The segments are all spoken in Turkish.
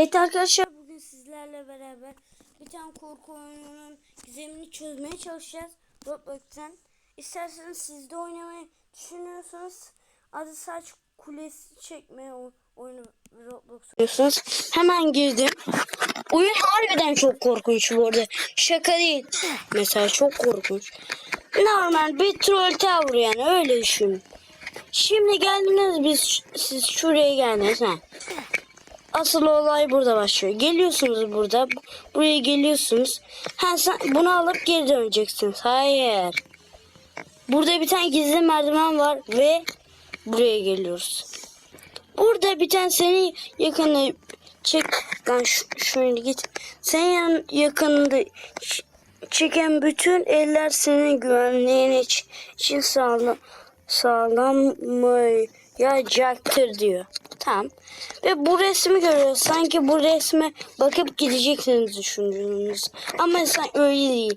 Evet arkadaşlar bugün sizlerle beraber bir tane korku oyununun gizemini çözmeye çalışacağız Roblox'tan. İsterseniz siz de oynamayı düşünüyorsanız adı saç kulesi çekme oyunu Roblox oynuyorsunuz. Hemen girdim. Oyun harbiden çok korkunç bu arada. Şaka değil. Mesela çok korkunç. Normal bir troll tower yani öyle düşünün. Şimdi geldiniz biz siz şuraya geldiniz ha. Asıl olay burada başlıyor. Geliyorsunuz burada. Buraya geliyorsunuz. Ha sen bunu alıp geri döneceksiniz. Hayır. Burada bir tane gizli merdiven var ve buraya geliyoruz. Burada bir tane seni yakında çek lan şu, şöyle git. Sen yan, yakında ç- çeken bütün eller senin güvenliğin iç- için sağlam sağlamayacaktır diyor. Tamam. Ve bu resmi görüyoruz. Sanki bu resme bakıp gideceksiniz düşündüğünüz. Ama sen öyle değil.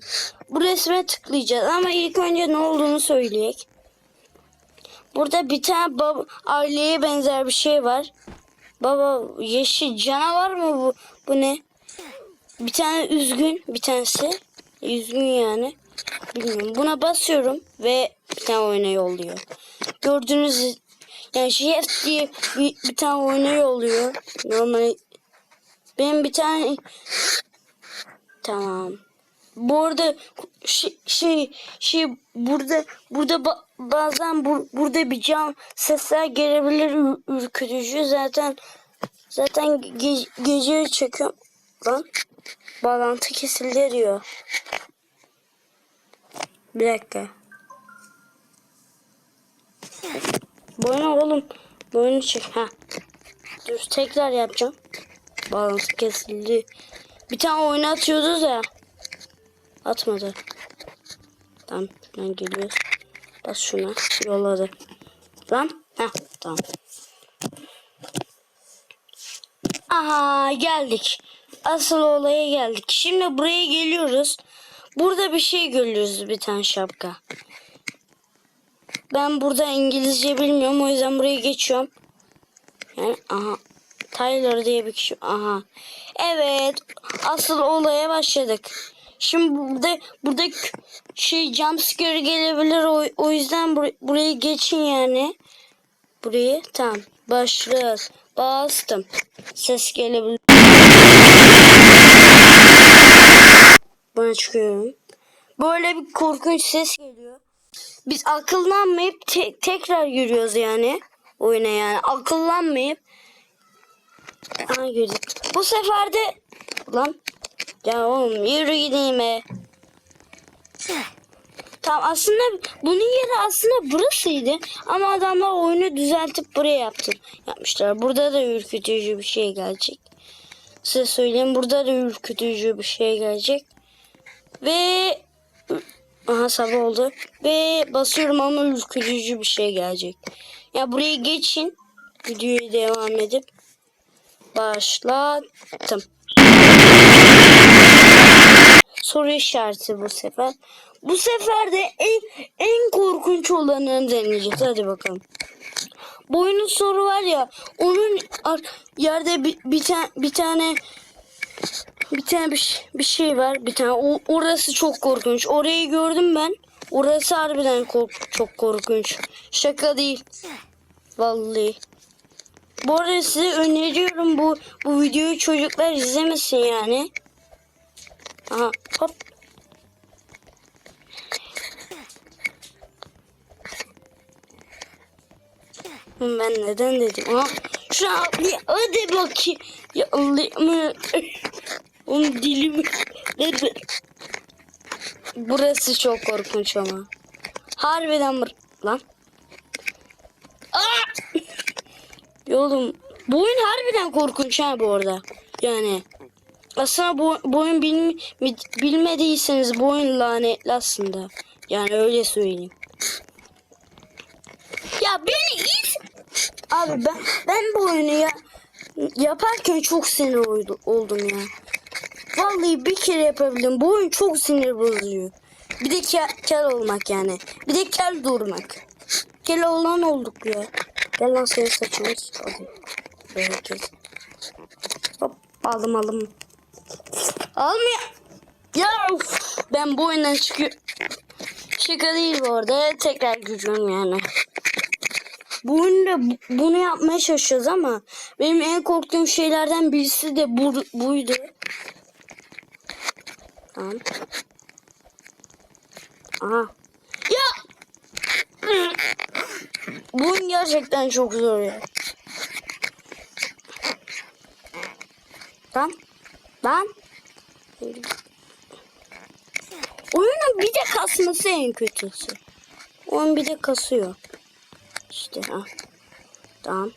Bu resme tıklayacağız ama ilk önce ne olduğunu söyleyek. Burada bir tane baba, aileye benzer bir şey var. Baba yeşil canavar mı bu? Bu ne? Bir tane üzgün bir tanesi. Üzgün yani. Bilmiyorum. Buna basıyorum ve bir tane oyuna yolluyor. Gördüğünüz yani Jeff diye bir, bir tane oyuna yolluyor. Normal benim bir tane tamam. Bu arada şey şey, şey burada burada ba- bazen bu, burada bir cam sesler gelebilir ür- ürkütücü zaten zaten ge- gece çekiyorum lan bağlantı kesildi diyor. Bir dakika. Boynu oğlum. Boynu çek. Ha. Dur tekrar yapacağım. Bağlantı kesildi. Bir tane oyunu atıyorduz ya. Atmadı. Tamam. Ben geliyor. Bas şuna. Yolladı. Lan. Ha tamam. Aha geldik. Asıl olaya geldik. Şimdi buraya geliyoruz. Burada bir şey görüyoruz bir tane şapka. Ben burada İngilizce bilmiyorum o yüzden buraya geçiyorum. Yani aha Tyler diye bir kişi. Aha. Evet. Asıl olaya başladık. Şimdi burada burada şey jumpscare gelebilir o, o yüzden bur- burayı geçin yani. Burayı tamam. Başlıyoruz. Bastım. Ses gelebilir. Bana çıkıyorum. Böyle bir korkunç ses geliyor. Biz akıllanmayıp te- tekrar yürüyoruz yani. Oyuna yani. Akıllanmayıp. Girdik. Bu sefer de... Lan. Ya oğlum yürü gideyim be. Tamam aslında bunun yeri aslında burasıydı. Ama adamlar oyunu düzeltip buraya yaptı. Yapmışlar. Burada da ürkütücü bir şey gelecek. Size söyleyeyim. Burada da ürkütücü bir şey gelecek. Ve Aha sabah oldu. Ve basıyorum ama ürkütücü bir şey gelecek. Ya buraya geçin. Videoyu devam edip başlattım. Soru işareti bu sefer. Bu sefer de en, en korkunç olanını deneyeceğiz. Hadi bakalım. Bu oyunun soru var ya onun yerde bir, bir, tane bir tane bir tane bir, bir şey var. Bir tane o, orası çok korkunç. Orayı gördüm ben. Orası harbiden kork- çok korkunç. Şaka değil. Vallahi. Bu arada size öneriyorum bu bu videoyu çocuklar izlemesin yani. Aha hop. Ben neden dedim? Aha. Şu an hadi bakayım. Ya Allah'ım. Oğlum dilimi. Burası çok korkunç ama. Harbiden bur lan. Aa! Ya Oğlum bu oyun harbiden korkunç ha bu arada. Yani aslında bu, bu oyun bilmi- mi- bilmediyseniz bu oyun lanetli aslında. Yani öyle söyleyeyim. Ya beni iz... Abi ben ben bu oyunu ya yaparken çok sinir oldu- oldum ya. Vallahi bir kere yapabildim. Bu oyun çok sinir bozucu. Bir de kel, kel olmak yani. Bir de kel durmak. Kel olan olduk ya. Gel lan senin saçını Hadi. Böyle kes. Hop. Aldım aldım. Almıyor. Ya uf, ben bu oyundan çıkıyorum. Şaka değil bu arada. Tekrar gücüm yani. Bu oyunda bu- bunu yapmaya çalışıyoruz ama benim en korktuğum şeylerden birisi de bu, buydu. Tamam. Aha. Ya! Bu gerçekten çok zor ya. Lan. Lan. Oyunun bir de kasması en kötüsü. Oyun bir de kasıyor. İşte ha. Tamam.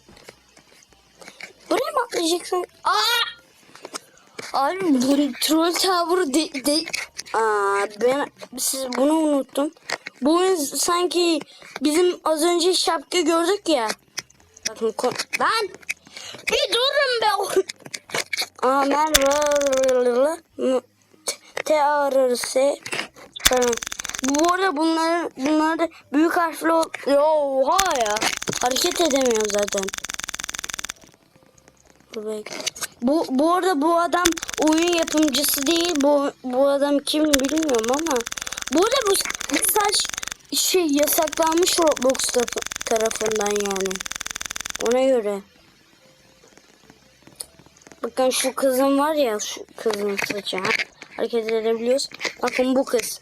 Buraya mı atlayacaksın? Aa! Abi bu troll tower'ı de, de... Aa, ben siz bunu unuttum. Bu sanki bizim az önce şapka gördük ya. Bakın. Lan! Bir durun be! Aa merhaba. T ararse. Tamam. Bu arada bunları bunlar da büyük harfli Oha ya. Hareket edemiyorum zaten. Dur bekle. Bu, bu arada bu adam oyun yapımcısı değil. Bu, bu adam kim bilmiyorum ama. Bu arada bu, bu saç şey yasaklanmış Roblox tarafı- tarafından yani. Ona göre. Bakın şu kızın var ya şu kızın saçı. ha. Hareket edebiliyoruz. Bakın bu kız.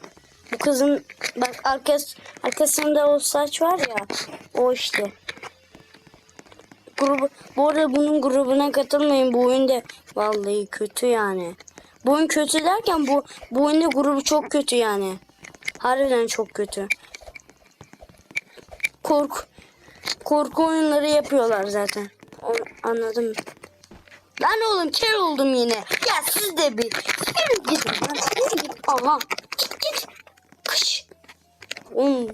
Bu kızın bak arkas, arkasında o saç var ya. O işte. Grubu, bu arada bunun grubuna katılmayın. Bu oyunda vallahi kötü yani. Bu oyun kötü derken bu, bu oyunda grubu çok kötü yani. Harbiden çok kötü. Korku, korku oyunları yapıyorlar zaten. Onu anladım. Lan oğlum kel oldum yine. Ya siz de bir. Yürü gidin lan. Yürü git. Aha. Git git. Kış. Um.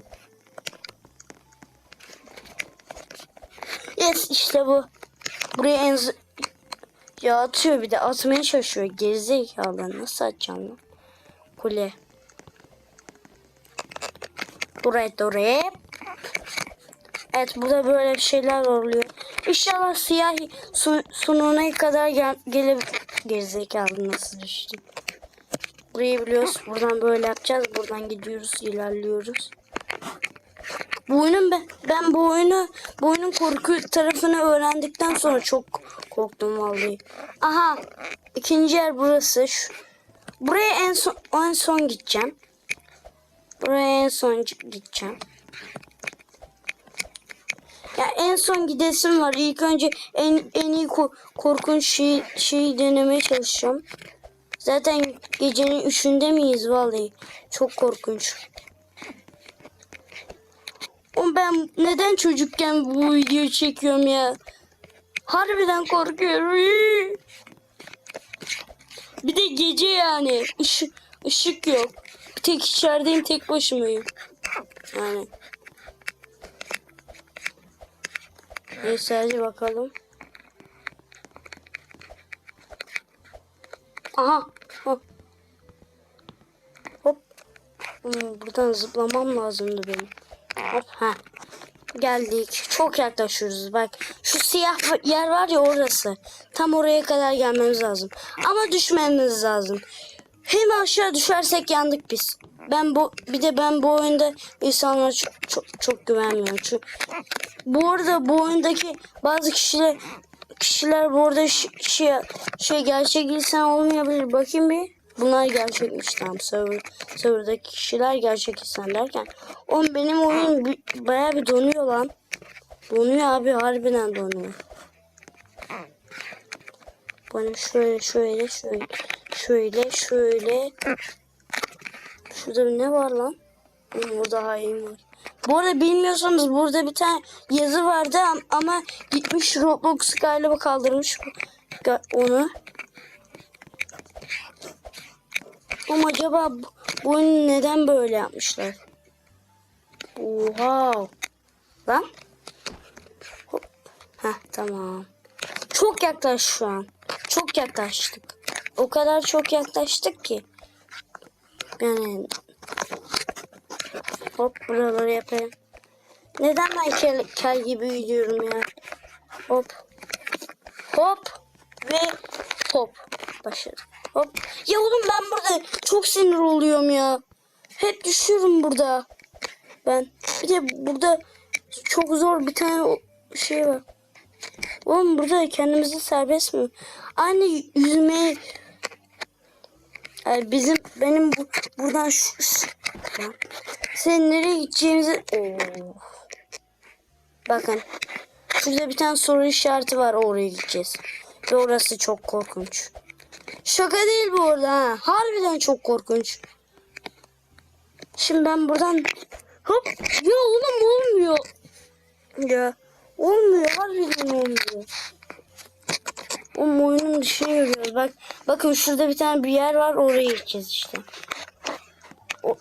Yes işte bu. Buraya en Ya atıyor bir de atmaya çalışıyor. Gerizekalı. Nasıl atacağım lan? Kule. Buraya oraya. Evet burada böyle bir şeyler oluyor. İnşallah siyah su, sununa kadar gel, gelip gerizekalı nasıl düştüm. Burayı biliyoruz. Buradan böyle yapacağız. Buradan gidiyoruz, ilerliyoruz. Bu oyunun ben, ben bu oyunu bu oyunun korku tarafını öğrendikten sonra çok korktum vallahi. Aha ikinci yer burası. Şu, buraya en son en son gideceğim. Buraya en son gideceğim. Ya en son gidesim var. İlk önce en en iyi ko- korkunç şey şeyi denemeye çalışacağım. Zaten gecenin üçünde miyiz vallahi? Çok korkunç. Oğlum ben neden çocukken bu videoyu çekiyorum ya? Harbiden korkuyorum. Bir de gece yani. Işık, ışık yok. Bir tek içerideyim tek başımayım. Yani. Neyse hadi bakalım. Aha. Hop. Hop. Hmm, buradan zıplamam lazımdı benim. Hop. Ha. Geldik. Çok yaklaşıyoruz. Bak şu siyah yer var ya orası. Tam oraya kadar gelmemiz lazım. Ama düşmemiz lazım. Hem aşağı düşersek yandık biz. Ben bu bir de ben bu oyunda insanlara çok çok, çok güvenmiyorum. Çünkü bu arada bu oyundaki bazı kişiler kişiler bu arada şey şey gerçek insan olmayabilir. Bakayım bir. Bunlar gerçekmiş tamam. Server, serverdaki kişiler gerçek insan derken. Oğlum benim oyun bayağı bir donuyor lan. Donuyor abi harbiden donuyor. Bana şöyle şöyle şöyle şöyle şöyle. Şurada ne var lan? Oğlum orada hain var. Bu arada bilmiyorsanız burada bir tane yazı vardı am- ama gitmiş Roblox galiba kaldırmış onu. Ama acaba bu, oyunu neden böyle yapmışlar? Oha. Lan. Hop. Heh tamam. Çok yaklaş şu an. Çok yaklaştık. O kadar çok yaklaştık ki. Yani hop buraları yapayım. Neden ben kel, kel gibi gidiyorum ya? Hop. Hop. Ve Hop. Başladı. Hop. Ya oğlum ben burada çok sinir oluyorum ya. Hep düşüyorum burada. Ben. Bir de burada çok zor bir tane şey var. Oğlum burada kendimizi serbest mi? Aynı yüzmeyi yani bizim benim bu, buradan şu. Sen nereye gideceğimizi Oo. Bakın. Şurada bir tane soru işareti var oraya gideceğiz. Ve orası çok korkunç. Şaka değil bu arada ha. Harbiden çok korkunç. Şimdi ben buradan hop ya oğlum olmuyor. Ya olmuyor harbiden olmuyor. O oyunun dışına yürüyoruz. Bak bakın şurada bir tane bir yer var oraya gideceğiz işte. O,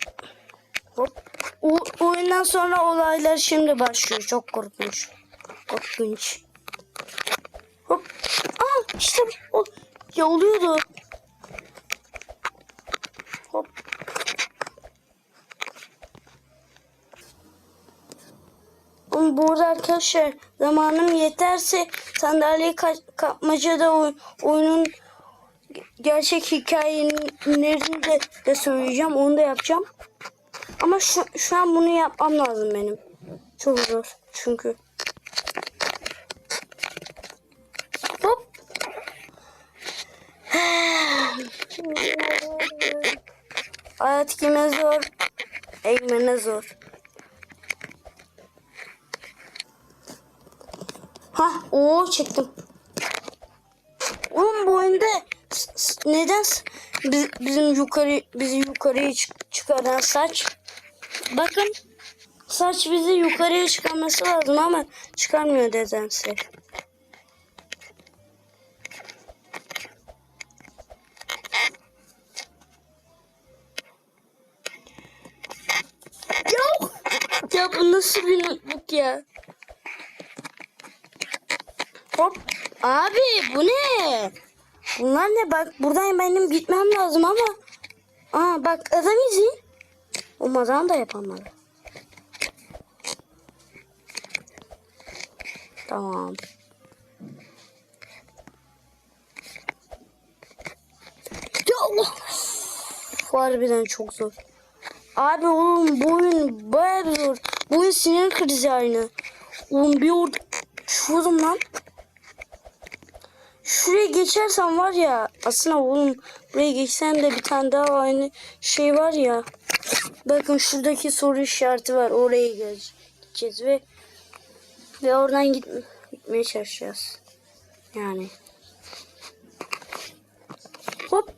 hop. O, oyundan sonra olaylar şimdi başlıyor. Çok korkunç. Korkunç. Hop. Aa işte o ya oluyordu. Hop. Ama bu arada arkadaşlar zamanım yeterse sandalye ka- kapmacada oy- oyunun ge- gerçek hikayelerini de, de söyleyeceğim. Onu da yapacağım. Ama şu, şu an bunu yapmam lazım benim. Çok zor çünkü. Hop. Hayat kime zor? Eğmene zor. Ha, o çıktım. Oğlum bu oyunda neden biz, bizim yukarı bizi yukarıya çık- çıkaran saç? Bakın saç bizi yukarıya çıkarması lazım ama çıkarmıyor nedense. Nasıl bir mutluluk ya? Hop. Abi bu ne? Bunlar ne? Bak buradan benim gitmem lazım ama. Aa bak adam izin. O adam da yapamadı. Tamam. Ya Allah. Harbiden çok zor. Abi oğlum bu oyun bayağı zor. Bu oyun sinir krizi aynı. Oğlum bir orada uçuyordum lan. Şuraya geçersem var ya aslında oğlum buraya geçsem de bir tane daha aynı şey var ya. Bakın şuradaki soru işareti var. Oraya gideceğiz ve ve oradan git, gitmeye çalışacağız. Yani. Hop.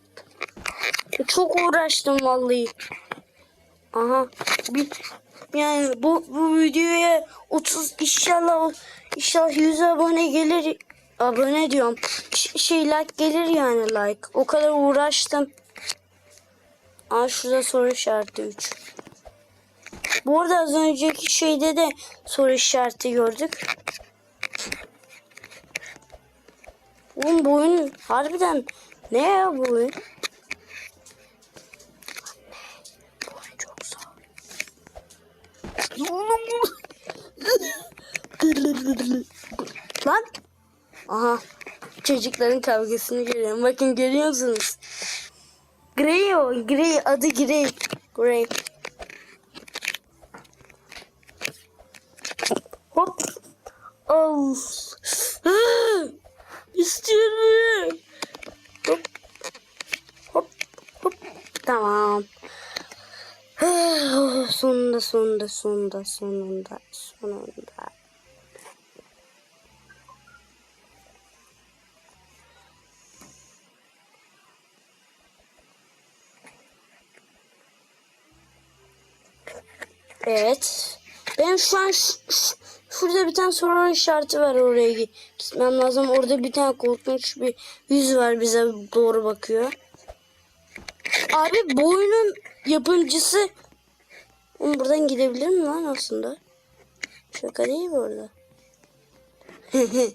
Çok uğraştım vallahi. Aha. Bir, yani bu, bu videoya 30 inşallah inşallah 100 abone gelir. Abone diyorum. Şey like gelir yani like. O kadar uğraştım. Aa şurada soru işareti 3. Bu arada az önceki şeyde de soru işareti gördük. Oğlum bu oyun harbiden ne ya Bu oyun çok zor. Oğlum bu. Lan. Aha. Çocukların kavgasını görüyorum. Bakın görüyor musunuz? Grey o. Grey. Adı Grey. Grey. Hop. Oh. İstiyorum. Hop. Hop. Hop. Tamam. Sonunda sonunda sonunda sonunda sonunda. Evet. Ben şu an şurada bir tane soru işareti var oraya gi- gitmem lazım. Orada bir tane korkunç bir yüz var bize doğru bakıyor. Abi bu oyunun yapımcısı Oğlum buradan gidebilir mi lan aslında? Şaka değil bu arada.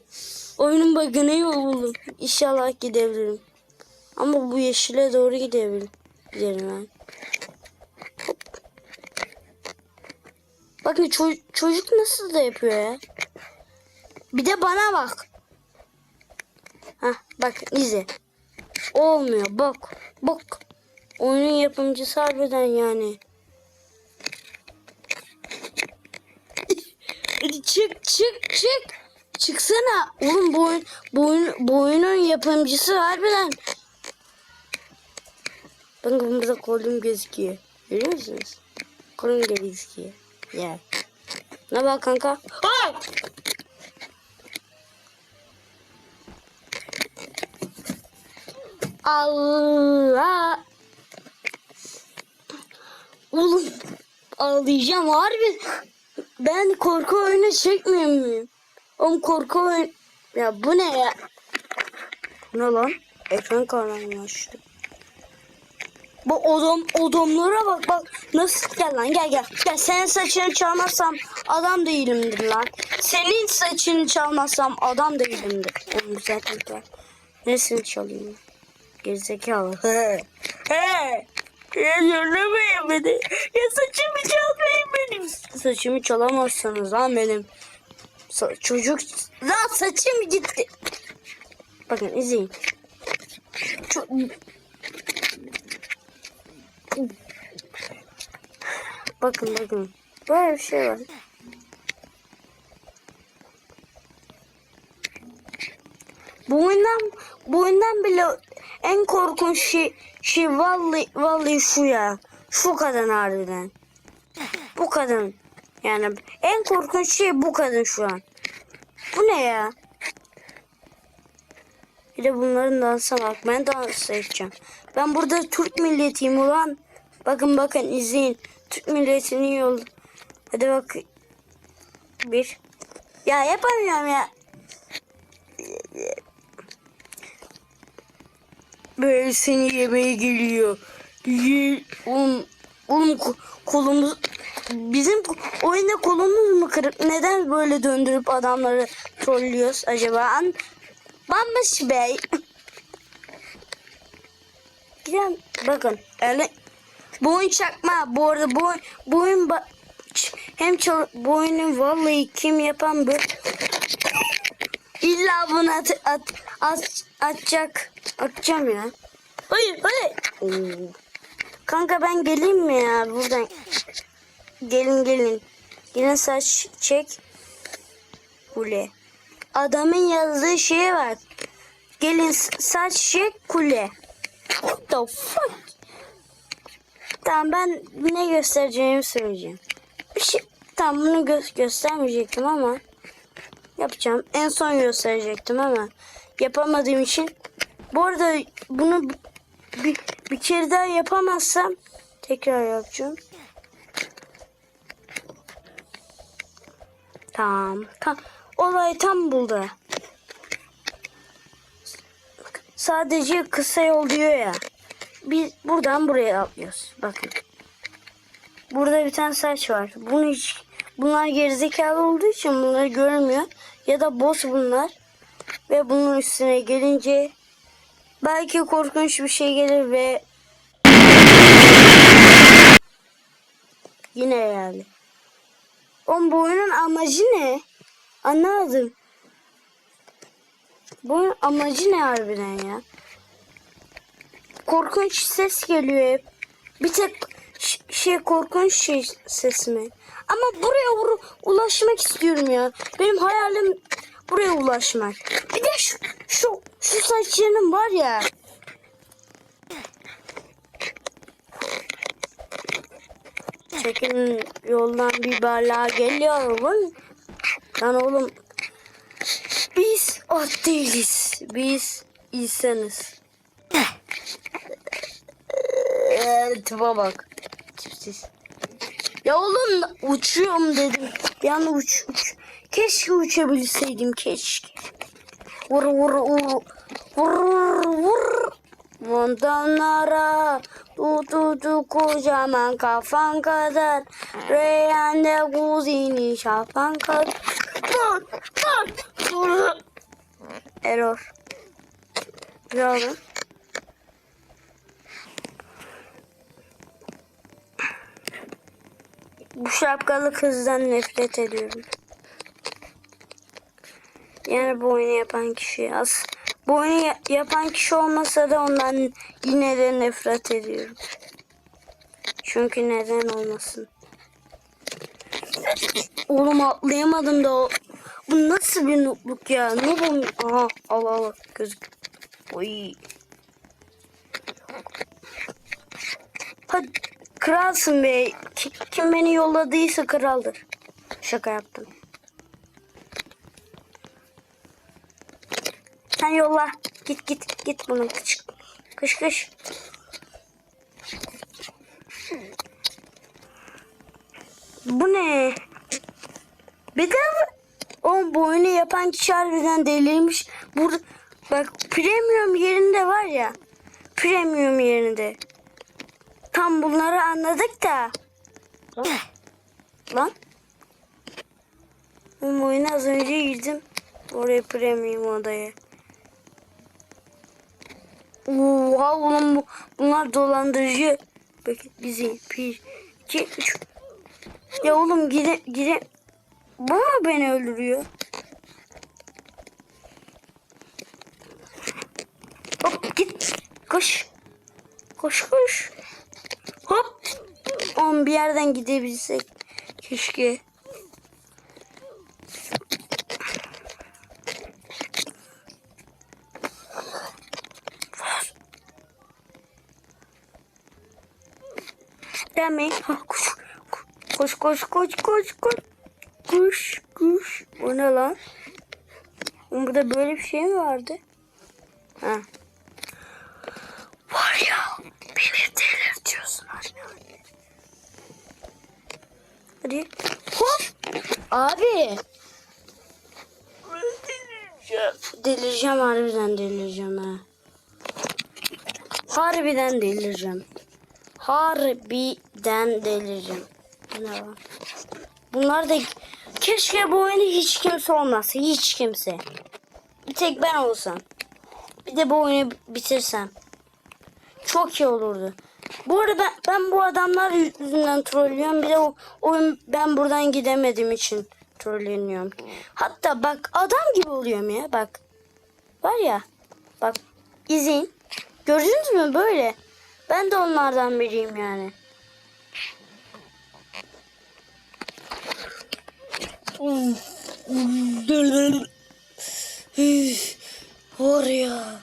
Oyunun bug'ı ne oğlum? İnşallah gidebilirim. Ama bu yeşile doğru gidebilirim. Ben. Bakın ço- çocuk nasıl da yapıyor ya. Bir de bana bak. Hah bak izle. olmuyor. Bak. Bak. Oyunun yapımcısı harbiden yani. Çık çık çık. Çıksana. Oğlum bu, oyun, bu, oyun, bu oyunun yapımcısı harbiden. Bakın burada kolum gözüküyor. Görüyor musunuz? Kolum gözüküyor. Ya. Ne bak kanka? Ay! Allah. Oğlum ağlayacağım harbi. Ben korku oyunu çekmiyor muyum? Oğlum korku oyun... Ya bu ne ya? Ne lan? Ekran karanlıklaştı. Bu odam odamlara bak bak. Nasıl gel lan gel gel. Gel senin saçını çalmazsam adam değilimdir lan. Senin saçını çalmazsam adam değilimdir. Oğlum zaten gel. Neresini çalayım? Gerizekalı. He. He. Ya yollamayın beni. Ya saçımı çalmayın benim. Saçımı çalamazsınız lan benim. Sa- çocuk. Lan saçım gitti. Bakın izleyin. Çok... Bakın bakın. Böyle bir şey var. Bu oyundan, bu oyundan bile en korkunç şey, şey vallahi, vallahi şu ya. Şu kadın harbiden. Bu kadın. Yani en korkunç şey bu kadın şu an. Bu ne ya? Bir de bunların dansa bak. Ben dans edeceğim. Ben burada Türk milletiyim ulan. Bakın bakın izleyin. Türk milletinin yolu. Hadi bak. Bir. Ya yapamıyorum ya. Böyle seni yemeye geliyor. Ye, oğlum, oğlum ko- kolumuz bizim oyunda kolumuz mu kırık? Neden böyle döndürüp adamları trollüyoruz acaba? An Bambaş Bey. Giden bakın öyle bu oyun çakma bu arada bu oyun, bu oyun ba- ç- hem çal bu oyunu vallahi kim yapan bu illa bunu at, at, at, atacak. Atacağım ya. Hayır hayır. Oo. kanka ben geleyim mi ya? Buradan. Gelin gelin. Gelin saç çek. Kule. Adamın yazdığı şeye bak. Gelin saç çek kule. What the fuck? Tamam ben ne göstereceğimi söyleyeceğim. Bir şey tamam bunu gö- göstermeyecektim ama yapacağım. En son gösterecektim ama yapamadığım için. Bu arada bunu bir, bir kere daha yapamazsam tekrar yapacağım. Tamam. Tam, olay tam buldu. Sadece kısa yol diyor ya. Biz buradan buraya atlıyoruz. Bakın. Burada bir tane saç var. Bunu hiç bunlar gerizekalı olduğu için bunları görmüyor. Ya da boss bunlar. Ve bunun üstüne gelince belki korkunç bir şey gelir ve yine yani. Oğlum bu oyunun amacı ne? Anlamadım. Bu amacı ne harbiden ya? korkunç ses geliyor hep. Bir tek şey korkunç şey ses mi? Ama buraya ulaşmak istiyorum ya. Benim hayalim buraya ulaşmak. Bir de şu şu şu saçlarım var ya. Çekin yoldan bir bala geliyor oğlum. Lan oğlum biz at değiliz. Biz insanız. Tipe bak. Tipsiz. Ya oğlum uçuyorum dedim. Anda uç uç. Keşke uçabilseydim keşke. Vur vur vur. Vur vur. Montanlara tututu kocaman kafan kadar Reyhan'da kuzini şafan kadar vur Error Ne oldu? Bu şapkalı kızdan nefret ediyorum. Yani bu oyunu yapan kişi as Bu oyunu ya- yapan kişi olmasa da ondan yine de nefret ediyorum. Çünkü neden olmasın? Oğlum atlayamadım da. Bu nasıl bir noobluk ya? Noobum. Aha al al gözük. Oy. Hadi kralsın be. Ki- Kim beni yolladıysa kraldır. Şaka yaptım. Sen yolla. Git git git bunu kış kış kış. Bu ne? Bir de o bu oyunu yapan kişi harbiden delirmiş. Burada bak premium yerinde var ya. Premium yerinde. Tam bunları anladık da. Lan. Bu oyuna az önce girdim. Oraya premium odaya. Oha oğlum bu, bunlar dolandırıcı. Bakın bizi bir, iki, üç. Ya oğlum gire, gire. Bu mu beni öldürüyor? Hop git. Koş. Koş koş. Oğlum bir yerden gidebilsek. Keşke. Ha, koş. Koş koş koş koş koş. Kuş kuş. O ne lan? Burada böyle bir şey mi vardı? Ha. Var ya. Beni delirtiyorsun anne. Hadi. Hop. Abi. Delireceğim harbiden delireceğim ha. Harbiden delireceğim. Harbiden delireceğim. Bu Ne var? Bunlar da keşke bu oyunu hiç kimse olmasa. Hiç kimse. Bir tek ben olsam. Bir de bu oyunu bitirsem. Çok iyi olurdu. Bu arada ben, ben bu adamlar yüzünden trollüyorum. Bir de o oyun ben buradan gidemediğim için trolleniyorum. Hatta bak adam gibi oluyorum ya bak. Var ya. Bak izleyin. Gördünüz mü böyle? Ben de onlardan biriyim yani. Var ya.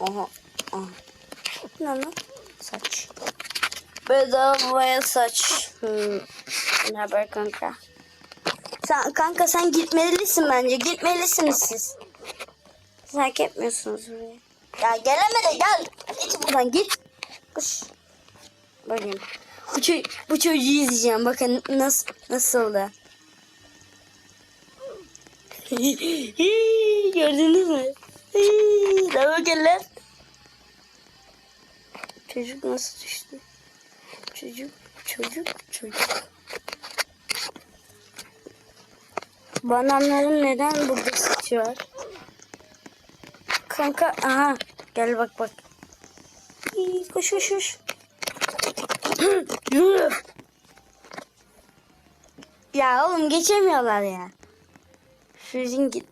Aha. aha. Ne lan? Saç. Bedavaya saç. Hmm. Ne haber kanka? Sen, kanka sen gitmelisin bence. Gitmelisiniz siz. Siz hak etmiyorsunuz buraya. Ya geleme de gel. Git buradan git. Kış. Bakayım. Bu, ço- bu çocuğu izleyeceğim. Bakın nasıl nasıl da. Gördünüz mü? Bakın lan. Çocuk nasıl düştü? Çocuk, çocuk, çocuk. Bananların neden burada sıçı var? Kanka, aha. Gel bak bak. İyi, koş koş koş. Ya oğlum geçemiyorlar ya. Sizin git.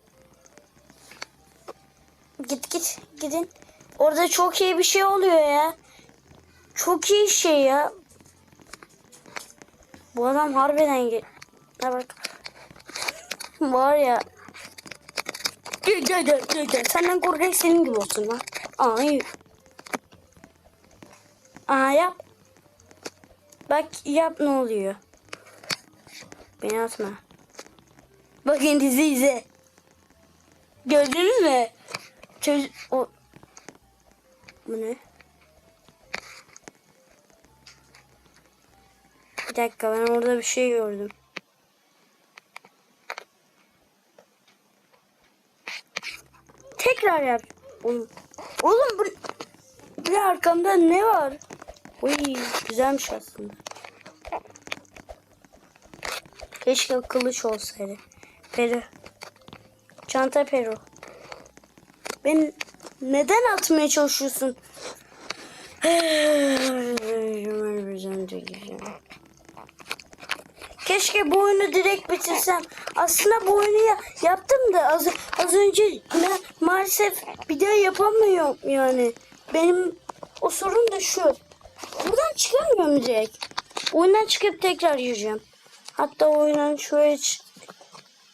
Git git gidin. Orada çok iyi bir şey oluyor ya. Çok iyi şey ya. Bu adam harbiden gel. Bak. Var ya. Gel gel gel gel gel. Senden korkak senin gibi olsun lan. Ay. Aa yap. Bak yap ne oluyor. Beni atma. Bakın dizi izle. Gördünüz mü? Çocuk o Bu ne? Bir dakika ben orada bir şey gördüm. Tekrar yap. Oğlum, oğlum bu, bu arkamda ne var? Uy güzelmiş aslında. Keşke kılıç olsaydı. Peru. Çanta Peru. Ben neden atmaya çalışıyorsun? Keşke bu oyunu direkt bitirsem. Aslında bu oyunu ya- yaptım da az, az önce ma- maalesef bir daha yapamıyorum yani. Benim o sorun da şu. Buradan çıkamıyorum direkt. Oyundan çıkıp tekrar gireceğim. Hatta oyundan şöyle ç-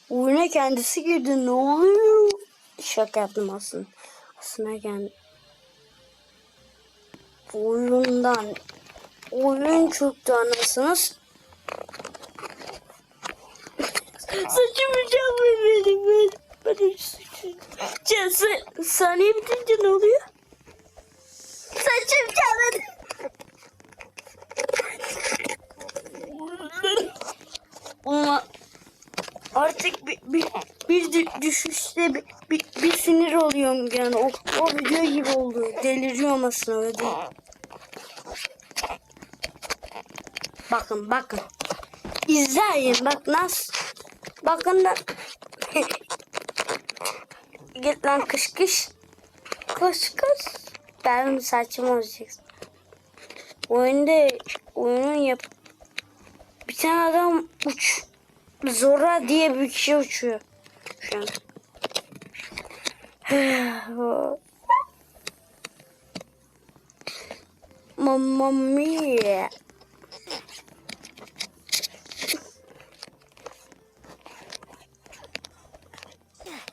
Oyuna kendisi girdi. Ne oluyor? Şaka yaptım aslında. Aslında kendi oyundan oyun çöktü anasınız. Saçımı çalmayın benim ben. Benim saçım. Ya, sa- saniye bitince ne oluyor? Saçım çalmadı. Ama artık bir, bir, bir dü- düşüşte bir, bir, bir sinir oluyorum yani o, o video gibi oldu. Deliriyorum aslında öyle değil. Bakın bakın. İzleyin bak nasıl. Bakın da. Git lan kış kış. Kış kış. Benim saçım olacak. Oyunda oyunun yap. Bir tane adam uç. Zora diye bir kişi uçuyor. Şu an. Mamma mia.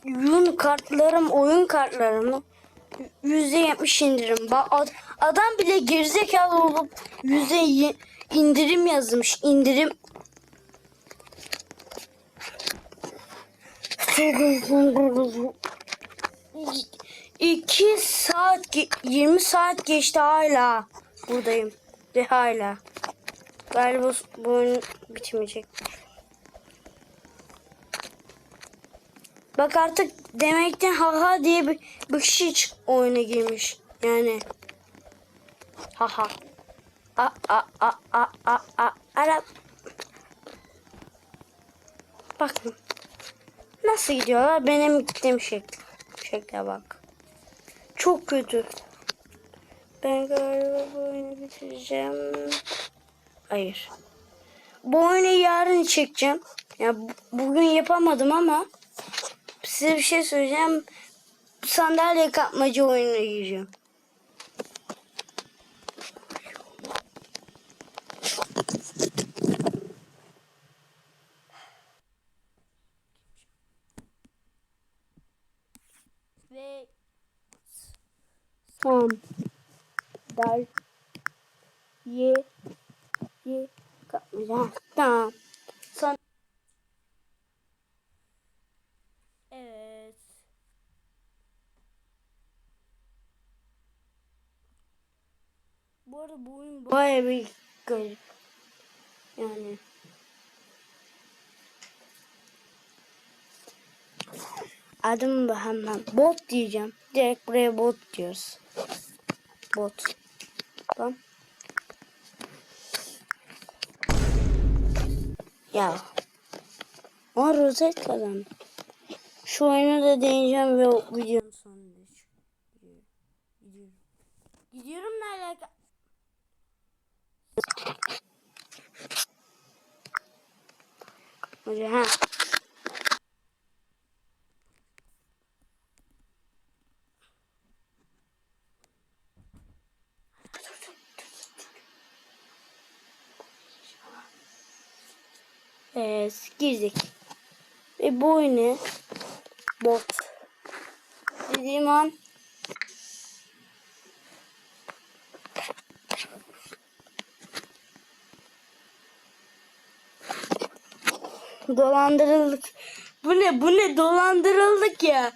Oyun kartlarım, oyun kartlarımı yüzde yetmiş indirim. Ba- ad- adam bile gerizekalı olup yüzde indirim yazmış. İndirim. İki saat, ge- 20 saat geçti hala. Buradayım. Ve hala. Galiba bu oyun bitmeyecek. Bak artık demekten haha diye bir, bir kişi çık- oyuna girmiş. Yani. Haha. A a a a a a Arap. Bakın. Nasıl gidiyorlar? Benim gittiğim şekil. Şekle bak. Çok kötü. Ben galiba bu oyunu bitireceğim. Hayır. Bu oyunu yarın çekeceğim. Ya bu- bugün yapamadım ama size bir şey söyleyeceğim. Sandalye kapmaca oyununa gireceğim. Ve son dal ye ye kapmaca. Tamam. Son Evet. Bu oyun baya bir garip. Yani. Adım da hemen bot diyeceğim. Direkt buraya bot diyoruz. Bot. Tamam. Ya. O rozet kazandı. Şu oyunu da deneyeceğim ve videonun sonunda. Gidiyorum. Gidiyorum ne alaka? Hadi ha. Evet, girdik. Ve bu oyunu bot dediğim an dolandırıldık. Bu ne? Bu ne? Dolandırıldık ya.